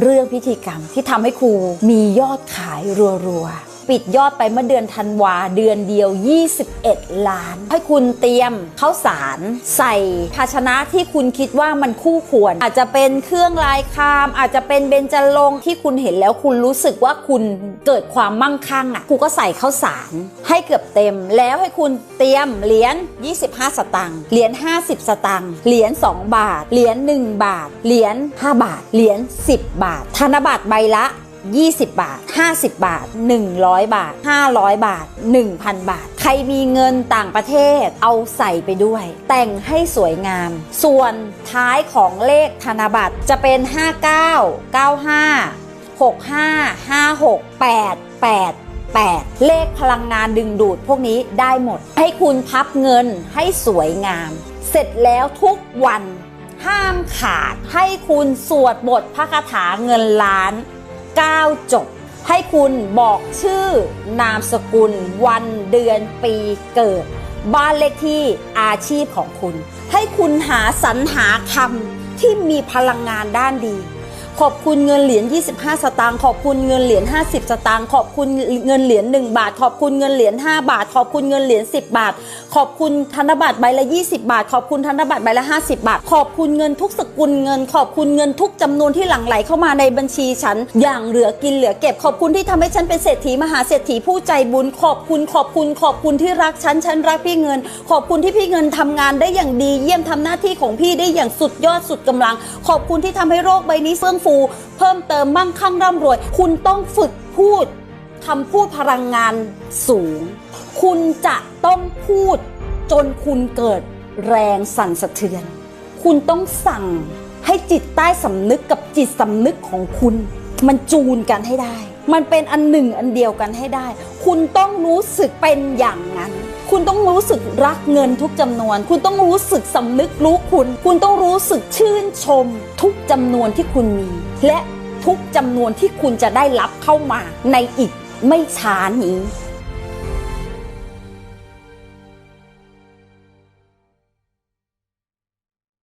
เรื่องพิธีกรรมที่ทำให้ครูมียอดขายรัวๆ ปิดยอดไปเมื่อเดือนธันวาเดือนเดียว 21 ล้าน ให้คุณเตรียมข้าวสารใส่ภาชนะที่คุณคิดว่ามันคู่ควร อาจจะเป็นเครื่องลายคาม อาจจะเป็นเบญจรงค์ที่คุณเห็นแล้วคุณรู้สึกว่าคุณเกิดความมั่งคั่งอะครูก็ใส่ข้าวสารให้เกือบเต็ม แล้วให้คุณเตรียมเหรียญ25 สตังค์เหรียญ50 สตังค์เหรียญ2บาท เหรียญ1บาท เหรียญ5บาท เหรียญ10 บาท ธนบัตรใบละ 20 บาท 50 บาท 100 บาท 500 บาท 1,000 บาท ใครมีเงินต่างประเทศเอาใส่ไปด้วย แต่งให้สวยงาม ส่วนท้ายของเลขธนบัตรจะเป็น 59 95 65 56 8 8 8เลขพลังงานดึงดูดพวกนี้ได้หมด ให้คุณพับเงินให้สวยงาม เสร็จแล้วทุกวัน ห้ามขาดให้คุณสวดบทพระคาถาเงินล้าน 9 จบ ให้คุณบอกชื่อนามสกุล วันเดือนปีเกิด บ้านเลขที่อาชีพของคุณ ให้คุณหาสรรหาคำที่มีพลังงานด้านดี ขอบคุณเงินเหรียญ 25 สตางค์ ขอบคุณเงินเหรียญ 50 สตางค์ ขอบคุณเงินเหรียญ 1 บาท ขอบคุณเงินเหรียญ 5 บาท ขอบคุณเงินเหรียญ 10 บาท ขอบคุณธนบัตรใบละ 20 บาท ขอบคุณธนบัตรใบละ 50 บาท ขอบคุณเงินทุกสกุลเงิน ขอบคุณเงินทุกจำนวนที่หลั่งไหลเข้ามาในบัญชีฉัน อย่างเหลือกินเหลือเก็บ ขอบคุณที่ทำให้ฉันเป็นเศรษฐีมหาเศรษฐีผู้ใจบุญ ขอบคุณ ขอบคุณ ขอบคุณที่รักฉัน ฉันรักพี่เงิน ขอบคุณที่พี่เงินทำงานได้อย่างดี เยี่ยมทำหน้าที่ของพี่ได้อย่างสุดยอดสุดกำลัง ขอบคุณที่ทำให้โรคใบนี้เฟื่องฟู เพิ่มเติมมั่งคั่งร่ำรวย คุณต้องฝึกพูดคำพูดพลังงานสูง คุณจะต้องพูด จนคุณเกิดแรงสั่นสะเทือน คุณต้องสั่งให้จิตใต้สำนึกกับจิตสำนึกของคุณ มันจูนกันให้ได้ มันเป็นอันหนึ่งอันเดียวกันให้ได้ คุณต้องรู้สึกเป็นอย่างนั้น คุณต้องรู้สึกรักเงินทุกจำนวน คุณต้องรู้สึกสำนึกรู้คุณ คุณต้องรู้สึกชื่นชม ทุกจำนวนที่คุณมี และทุกจำนวนที่คุณจะได้รับเข้ามาในอีกไม่ช้านี้